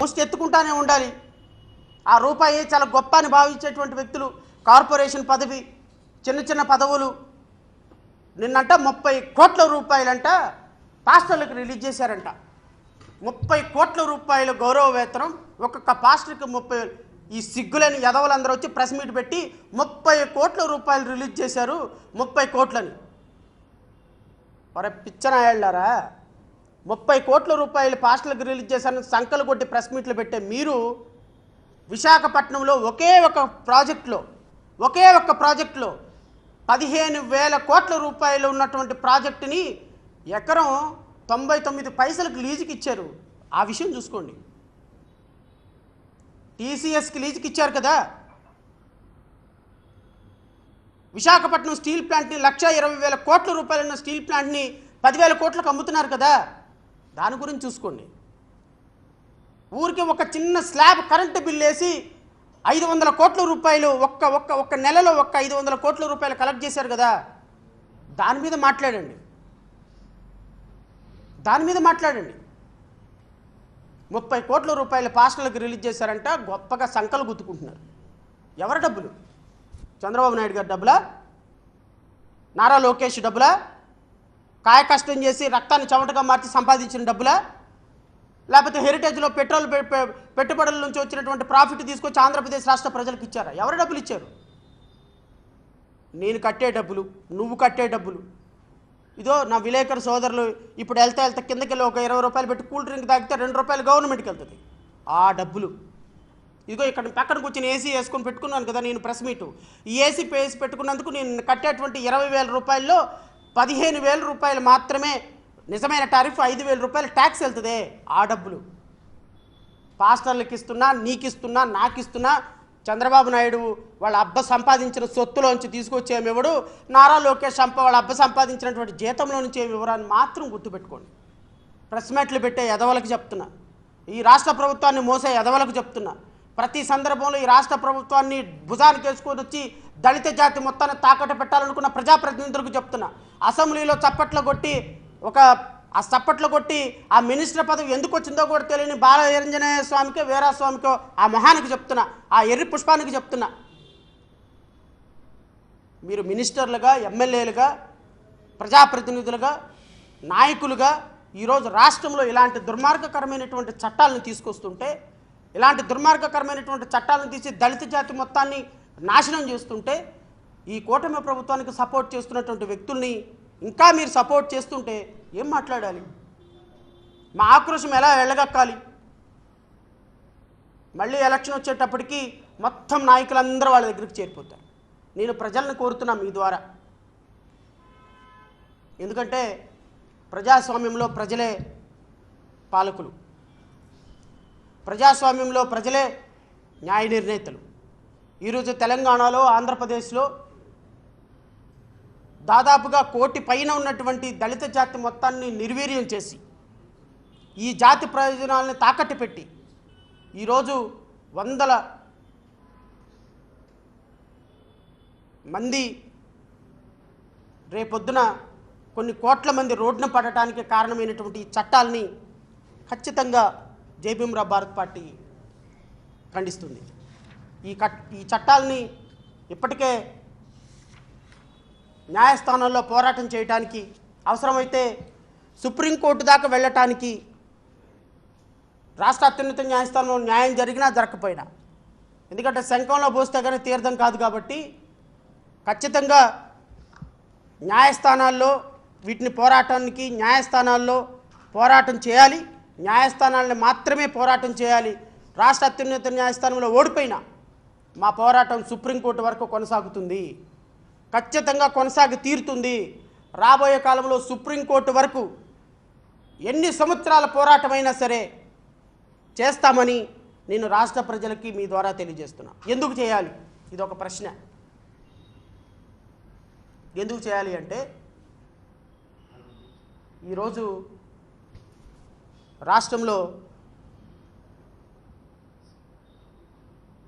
ముష్టి ఎత్తుకుంటానే ఉండాలి. ఆ రూపాయి చాలా గొప్ప అని భావించేటువంటి వ్యక్తులు కార్పొరేషన్ పదవి చిన్న చిన్న పదవులు. నిన్నంట ముప్పై కోట్ల రూపాయలంట పాస్టర్లకు రిలీజ్ చేశారంట. ముప్పై కోట్ల రూపాయల గౌరవ వేతనం ఒక్కొక్క పాస్టర్కి ముప్పై ఈ సిగ్గులని యదవులందరూ వచ్చి ప్రెస్ మీట్ పెట్టి ముప్పై కోట్ల రూపాయలు రిలీజ్ చేశారు ముప్పై కోట్లని. మరి పిచ్చనాయాళ్ళారా? ముప్పై కోట్ల రూపాయలు పాస్టర్లకు రిలీజ్ చేశారని సంకలు కొట్టి ప్రెస్ మీట్లు పెట్టే మీరు విశాఖపట్నంలో ఒకే ఒక ప్రాజెక్టులో ఒకే ఒక్క ప్రాజెక్టులో పదిహేను వేల కోట్ల రూపాయలు ఉన్నటువంటి ప్రాజెక్టుని ఎకరం తొంభై తొమ్మిది పైసలకు లీజుకి ఇచ్చారు. ఆ విషయం చూసుకోండి. టీసీఎస్కి లీజుకి ఇచ్చారు కదా? విశాఖపట్నం స్టీల్ ప్లాంట్ని లక్ష ఇరవై వేల కోట్ల రూపాయలున్న స్టీల్ ప్లాంట్ని పదివేల కోట్లకు అమ్ముతున్నారు కదా? దాని గురించి చూసుకోండి. ఊరికి ఒక చిన్న స్లాబ్ కరెంటు బిల్ వేసి ఐదు వందల కోట్ల రూపాయలు ఒక్క ఒక్క ఒక్క నెలలో ఒక్క ఐదు వందల కోట్ల రూపాయలు కలెక్ట్ చేశారు కదా. దాని మీద మాట్లాడండి. దాని మీద మాట్లాడండి. ముప్పై కోట్ల రూపాయలు పాస్టర్లకు రిలీజ్ చేశారంట గొప్పగా సంకలు గుర్తుకుంటున్నారు ఎవరి డబ్బులు? చంద్రబాబు నాయుడు గారి డబ్బులా? నారా లోకేష్ డబ్బులా? కాయ కష్టం చేసి రక్తాన్ని చెమటగా మార్చి సంపాదించిన డబ్బులా? లేకపోతే హెరిటేజ్లో పెట్రోల్ పెట్టుబడుల నుంచి వచ్చినటువంటి ప్రాఫిట్ తీసుకొచ్చి ఆంధ్రప్రదేశ్ రాష్ట్ర ప్రజలకు ఇచ్చారా? ఎవరు డబ్బులు ఇచ్చారు? నేను కట్టే డబ్బులు నువ్వు కట్టే డబ్బులు. ఇదో నా విలేకరు సోదరులు ఇప్పుడు వెళ్తే వెళ్తే కిందకి వెళ్ళి ఒక ఇరవై రూపాయలు పెట్టి కూల్ డ్రింక్ తాగితే రెండు రూపాయలు గవర్నమెంట్కి వెళ్తుంది ఆ డబ్బులు. ఇదిగో ఇక్కడ పక్కన కూర్చొని ఏసీ వేసుకొని పెట్టుకున్నాను కదా నేను ప్రెస్ మీటు. ఈ ఏసీ వేసి పెట్టుకున్నందుకు నేను కట్టేటువంటి ఇరవై వేల రూపాయల్లో పదిహేను వేల రూపాయలు మాత్రమే నిజమైన టారిఫ్ ఐదు వేల రూపాయలు ట్యాక్స్ వెళ్తుంది ఆ డబ్బులు. పాస్టర్లకు ఇస్తున్నా నీకు ఇస్తున్నా నాకు ఇస్తున్నా చంద్రబాబు నాయుడు వాళ్ళ అబ్బ సంపాదించిన సొత్తులోంచి తీసుకొచ్చేమివ్వడు నారా లోకేష్ సంప వాళ్ళ అబ్బ సంపాదించినటువంటి జీతంలో నుంచి ఏమి మాత్రం గుర్తుపెట్టుకోండి. ప్రెస్ మీట్లు పెట్టే ఎదవలకు చెప్తున్నా. ఈ రాష్ట్ర ప్రభుత్వాన్ని మోసే ఎదవలకు చెప్తున్నా. ప్రతి సందర్భంలో ఈ రాష్ట్ర ప్రభుత్వాన్ని భుజానికి వేసుకొని వచ్చి దళిత జాతి మొత్తాన్ని తాకట్టు పెట్టాలనుకున్న ప్రజాప్రతినిధులకు చెప్తున్నా. అసెంబ్లీలో చప్పట్లు కొట్టి ఒక ఆ చప్పట్లు కొట్టి ఆ మినిస్టర్ పదవి ఎందుకు వచ్చిందో కూడా తెలియని బాలయంజనేయ స్వామికో వీరాస్వామికో ఆ మొహానికి చెప్తున్నా. ఆ ఎర్రి పుష్పానికి చెప్తున్నా. మీరు మినిస్టర్లుగా ఎమ్మెల్యేలుగా ప్రజాప్రతినిధులుగా నాయకులుగా ఈరోజు రాష్ట్రంలో ఇలాంటి దుర్మార్గకరమైనటువంటి చట్టాలను తీసుకొస్తుంటే ఇలాంటి దుర్మార్గకరమైనటువంటి చట్టాలను తీసి దళిత జాతి మొత్తాన్ని నాశనం చేస్తుంటే ఈ కూటమి ప్రభుత్వానికి సపోర్ట్ చేస్తున్నటువంటి వ్యక్తుల్ని ఇంకా మీరు సపోర్ట్ చేస్తుంటే ఏం మాట్లాడాలి? మా ఆక్రోశం ఎలా వెళ్ళగక్కాలి? మళ్ళీ ఎలక్షన్ వచ్చేటప్పటికి మొత్తం నాయకులందరూ వాళ్ళ దగ్గరికి చేరిపోతారు. నేను ప్రజలను కోరుతున్నా మీ ద్వారా. ఎందుకంటే ప్రజాస్వామ్యంలో ప్రజలే పాలకులు. ప్రజాస్వామ్యంలో ప్రజలే న్యాయ నిర్ణేతలు. ఈరోజు తెలంగాణలో ఆంధ్రప్రదేశ్లో దాదాపుగా కోటి పైన ఉన్నటువంటి దళిత జాతి మొత్తాన్ని నిర్వీర్యం చేసి ఈ జాతి ప్రయోజనాలను తాకట్టు పెట్టి ఈరోజు వందల మంది రేపొద్దున కొన్ని కోట్ల మంది రోడ్డున పడటానికి కారణమైనటువంటి ఈ చట్టాలని ఖచ్చితంగా జైభీమరావు భారత్ పార్టీ ఖండిస్తుంది. ఈ కట్ ఈ చట్టాలని ఇప్పటికే న్యాయస్థానాల్లో పోరాటం చేయడానికి అవసరమైతే సుప్రీంకోర్టు దాకా వెళ్ళటానికి రాష్ట్ర అత్యున్నత న్యాయస్థానంలో న్యాయం జరిగినా జరగకపోయినా. ఎందుకంటే శంఖంలో పోస్తే కానీ తీర్థం కాదు కాబట్టి ఖచ్చితంగా న్యాయస్థానాల్లో వీటిని పోరాటానికి న్యాయస్థానాల్లో పోరాటం చేయాలి. న్యాయస్థానాలను మాత్రమే పోరాటం చేయాలి. రాష్ట్ర అత్యున్నత న్యాయస్థానంలో ఓడిపోయినా మా పోరాటం సుప్రీంకోర్టు వరకు కొనసాగుతుంది. ఖచ్చితంగా కొనసాగి తీరుతుంది. రాబోయే కాలంలో సుప్రీంకోర్టు వరకు ఎన్ని సంవత్సరాల పోరాటమైనా సరే చేస్తామని నేను రాష్ట్ర ప్రజలకి మీ ద్వారా తెలియజేస్తున్నా. ఎందుకు చేయాలి? ఇది ఒక ప్రశ్న. ఎందుకు చేయాలి అంటే ఈరోజు రాష్ట్రంలో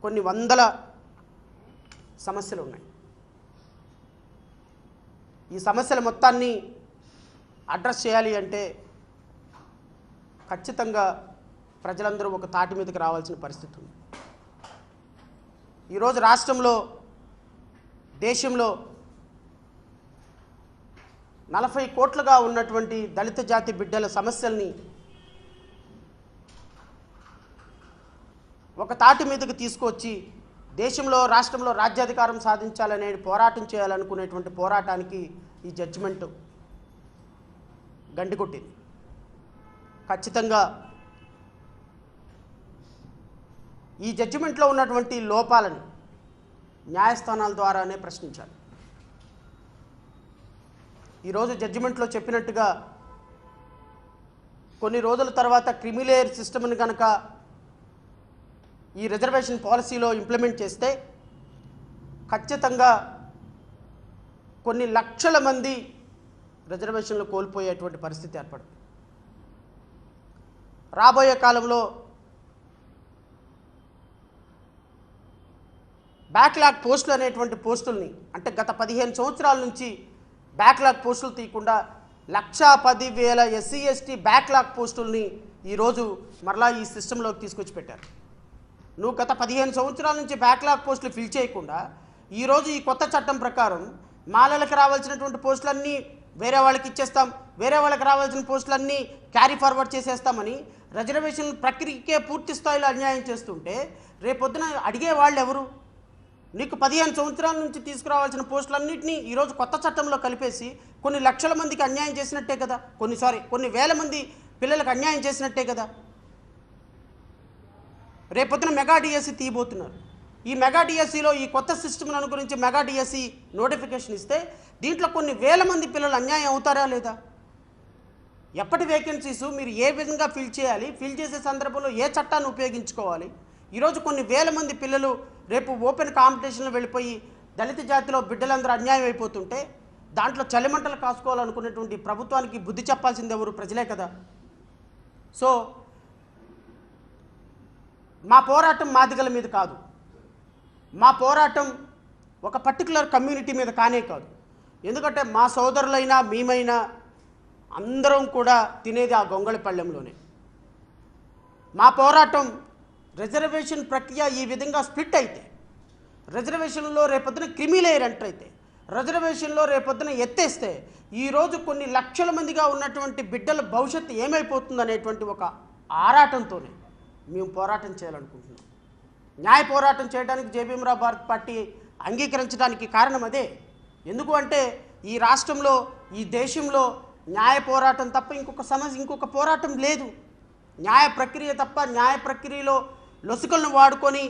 కొన్ని వందల సమస్యలు ఉన్నాయి. ఈ సమస్యల మొత్తాన్ని అడ్రస్ చేయాలి అంటే ఖచ్చితంగా ప్రజలందరూ ఒక తాటి మీదకి రావాల్సిన పరిస్థితి ఉంది. ఈరోజు రాష్ట్రంలో దేశంలో నలభై కోట్లుగా ఉన్నటువంటి దళిత జాతి బిడ్డల సమస్యల్ని ఒక తాటి మీదకి తీసుకొచ్చి దేశంలో రాష్ట్రంలో రాజ్యాధికారం సాధించాలనే పోరాటం చేయాలనుకునేటువంటి పోరాటానికి ఈ జడ్జిమెంట్ గండి కొట్టింది. ఖచ్చితంగా ఈ జడ్జిమెంట్లో ఉన్నటువంటి లోపాలను న్యాయస్థానాల ద్వారానే ప్రశ్నించాలి. ఈరోజు జడ్జిమెంట్లో చెప్పినట్టుగా కొన్ని రోజుల తర్వాత క్రిమిలేయర్ సిస్టమ్ని కనుక ఈ రిజర్వేషన్ పాలసీలో ఇంప్లిమెంట్ చేస్తే ఖచ్చితంగా కొన్ని లక్షల మంది రిజర్వేషన్లు కోల్పోయేటువంటి పరిస్థితి ఏర్పడుతుంది. రాబోయే కాలంలో బ్యాక్లాగ్ పోస్టులు అనేటువంటి పోస్టుల్ని అంటే గత పదిహేను సంవత్సరాల నుంచి బ్యాక్లాగ్ పోస్టులు తీయకుండా లక్షా పది వేల ఎస్సీ ఎస్టీ బ్యాక్లాగ్ పోస్టుల్ని ఈరోజు మరలా ఈ సిస్టంలోకి తీసుకొచ్చి పెట్టారు. నువ్వు గత పదిహేను సంవత్సరాల నుంచి బ్యాక్లాగ్ పోస్టులు ఫిల్ చేయకుండా ఈరోజు ఈ కొత్త చట్టం ప్రకారం మాలలకు రావాల్సినటువంటి పోస్టులన్నీ వేరే వాళ్ళకి ఇచ్చేస్తాం వేరే వాళ్ళకి రావాల్సిన పోస్టులన్నీ క్యారీ ఫార్వర్డ్ చేసేస్తామని రిజర్వేషన్ ప్రక్రియకే పూర్తి స్థాయిలో అన్యాయం చేస్తుంటే రేపొద్దున అడిగే వాళ్ళు ఎవరు? నీకు పదిహేను సంవత్సరాల నుంచి తీసుకురావాల్సిన పోస్టులన్నింటినీ ఈరోజు కొత్త చట్టంలో కలిపేసి కొన్ని లక్షల మందికి అన్యాయం చేసినట్టే కదా? కొన్ని సారీ కొన్ని వేల మంది పిల్లలకు అన్యాయం చేసినట్టే కదా? రేపొద్దున మెగా డిఎస్సి తీయబోతున్నారు. ఈ మెగా డిఎస్సిలో ఈ కొత్త సిస్టమ్ను అనుగురించి మెగా డిఎస్సి నోటిఫికేషన్ ఇస్తే దీంట్లో కొన్ని వేల మంది పిల్లలు అన్యాయం అవుతారా లేదా? ఎప్పటి వేకెన్సీస్ మీరు ఏ విధంగా ఫిల్ చేయాలి? ఫిల్ చేసే సందర్భంలో ఏ చట్టాన్ని ఉపయోగించుకోవాలి? ఈరోజు కొన్ని వేల మంది పిల్లలు రేపు ఓపెన్ కాంపిటీషన్లో వెళ్ళిపోయి దళిత జాతిలో బిడ్డలందరూ అన్యాయం అయిపోతుంటే దాంట్లో చలిమంటలు కాసుకోవాలనుకునేటువంటి ప్రభుత్వానికి బుద్ధి చెప్పాల్సింది ఎవరు? ప్రజలే కదా. సో మా పోరాటం మాదిగల మీద కాదు. మా పోరాటం ఒక పర్టికులర్ కమ్యూనిటీ మీద కానే కాదు. ఎందుకంటే మా సోదరులైనా మేమైనా అందరం కూడా తినేది ఆ గొంగళపళ్ళెంలోనే మా పోరాటం రిజర్వేషన్ ప్రక్రియ ఈ విధంగా స్ప్లిట్ అయితే రిజర్వేషన్లో రేపొద్దున క్రిమిలేయర్ ఎంటర్ అయితే రిజర్వేషన్లో రేపొద్దున ఎత్తేస్తే ఈరోజు కొన్ని లక్షల మందిగా ఉన్నటువంటి బిడ్డల భవిష్యత్తు ఏమైపోతుంది అనేటువంటి ఒక ఆరాటంతోనే మేము పోరాటం చేయాలనుకుంటున్నాం. న్యాయ పోరాటం చేయడానికి జేబీఎంరావు భారత్ పార్టీ అంగీకరించడానికి కారణం అదే. ఎందుకు అంటే ఈ రాష్ట్రంలో ఈ దేశంలో న్యాయ పోరాటం తప్ప ఇంకొక సమస్య ఇంకొక పోరాటం లేదు. న్యాయ ప్రక్రియ తప్ప న్యాయ ప్రక్రియలో లొసుకలను వాడుకొని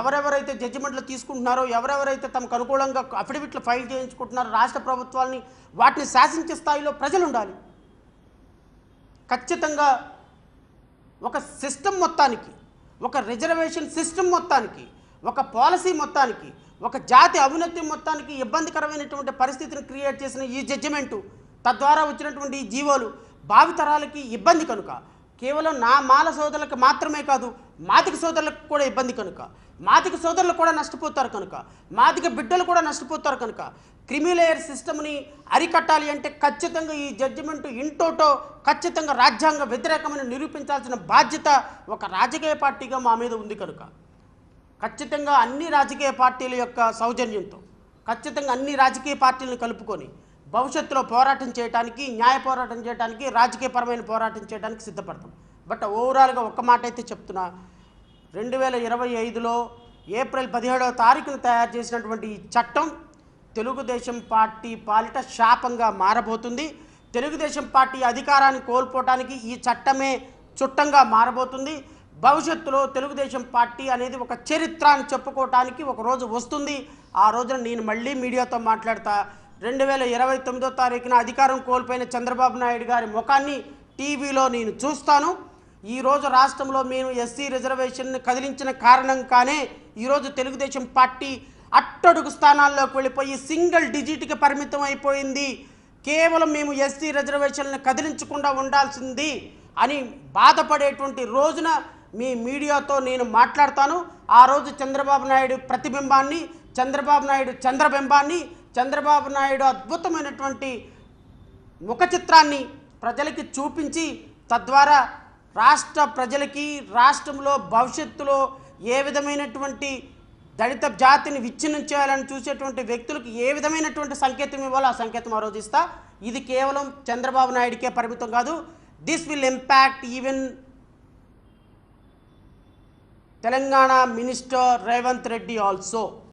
ఎవరెవరైతే జడ్జిమెంట్లు తీసుకుంటున్నారో ఎవరెవరైతే తమకు అనుకూలంగా అఫిడవిట్లు ఫైల్ చేయించుకుంటున్నారో రాష్ట్ర ప్రభుత్వాలని వాటిని శాసించే స్థాయిలో ప్రజలు ఉండాలి ఖచ్చితంగా ఒక సిస్టమ్ మొత్తానికి ఒక రిజర్వేషన్ సిస్టమ్ మొత్తానికి ఒక పాలసీ మొత్తానికి ఒక జాతి అవినతి మొత్తానికి ఇబ్బందికరమైనటువంటి పరిస్థితిని క్రియేట్ చేసిన ఈ జడ్జిమెంటు తద్వారా వచ్చినటువంటి ఈ జీవోలు భావితరాలకి ఇబ్బంది కనుక కేవలం నా మాల సోదరులకు మాత్రమే కాదు మాదిక సోదరులకు కూడా ఇబ్బంది కనుక. మాదిక సోదరులు కూడా నష్టపోతారు కనుక. మాదిక బిడ్డలు కూడా నష్టపోతారు కనుక. క్రిమిలేయర్ సిస్టమ్ని అరికట్టాలి అంటే ఖచ్చితంగా ఈ జడ్జిమెంట్ ఇంటోటో ఖచ్చితంగా రాజ్యాంగ వ్యతిరేకమని నిరూపించాల్సిన బాధ్యత ఒక రాజకీయ పార్టీగా మా మీద ఉంది కనుక. ఖచ్చితంగా అన్ని రాజకీయ పార్టీల యొక్క సౌజన్యంతో ఖచ్చితంగా అన్ని రాజకీయ పార్టీలను కలుపుకొని భవిష్యత్తులో పోరాటం చేయడానికి న్యాయ పోరాటం చేయడానికి రాజకీయపరమైన పోరాటం చేయడానికి సిద్ధపడతాం. బట్ ఓవరాల్గా ఒక్క మాట అయితే చెప్తున్నా. రెండు వేల ఇరవై ఐదులో ఏప్రిల్ పదిహేడవ తారీఖున తయారు చేసినటువంటి ఈ చట్టం తెలుగుదేశం పార్టీ పాలిట శాపంగా మారబోతుంది. తెలుగుదేశం పార్టీ అధికారాన్ని కోల్పోవటానికి ఈ చట్టమే చుట్టంగా మారబోతుంది. భవిష్యత్తులో తెలుగుదేశం పార్టీ అనేది ఒక చరిత్ర అని చెప్పుకోవటానికి ఒక రోజు వస్తుంది. ఆ రోజున నేను మళ్ళీ మీడియాతో మాట్లాడతా. రెండు వేల ఇరవై తొమ్మిదో తారీఖున అధికారం కోల్పోయిన చంద్రబాబు నాయుడు గారి ముఖాన్ని టీవీలో నేను చూస్తాను. ఈరోజు రాష్ట్రంలో మేము ఎస్సీ రిజర్వేషన్ని కదిలించిన కారణం కానే ఈరోజు తెలుగుదేశం పార్టీ అట్టడుగు స్థానాల్లోకి వెళ్ళిపోయి సింగిల్ డిజిట్కి పరిమితం అయిపోయింది. కేవలం మేము ఎస్సీ రిజర్వేషన్లను కదిలించకుండా ఉండాల్సింది అని బాధపడేటువంటి రోజున మీ మీడియాతో నేను మాట్లాడతాను. ఆ రోజు చంద్రబాబు నాయుడు ప్రతిబింబాన్ని చంద్రబాబు నాయుడు చంద్రబింబాన్ని చంద్రబాబు నాయుడు అద్భుతమైనటువంటి ముఖ చిత్రాన్ని ప్రజలకి చూపించి తద్వారా రాష్ట్ర ప్రజలకి రాష్ట్రంలో భవిష్యత్తులో ఏ విధమైనటువంటి దళిత జాతిని విచ్ఛిన్నం చేయాలని చూసేటువంటి వ్యక్తులకు ఏ విధమైనటువంటి సంకేతం ఇవ్వాలో ఆ సంకేతం ఆ రోజు ఇస్తా. ఇది కేవలం చంద్రబాబు నాయుడికే పరిమితం కాదు. This will impact even Telangana minister Revanth Reddy also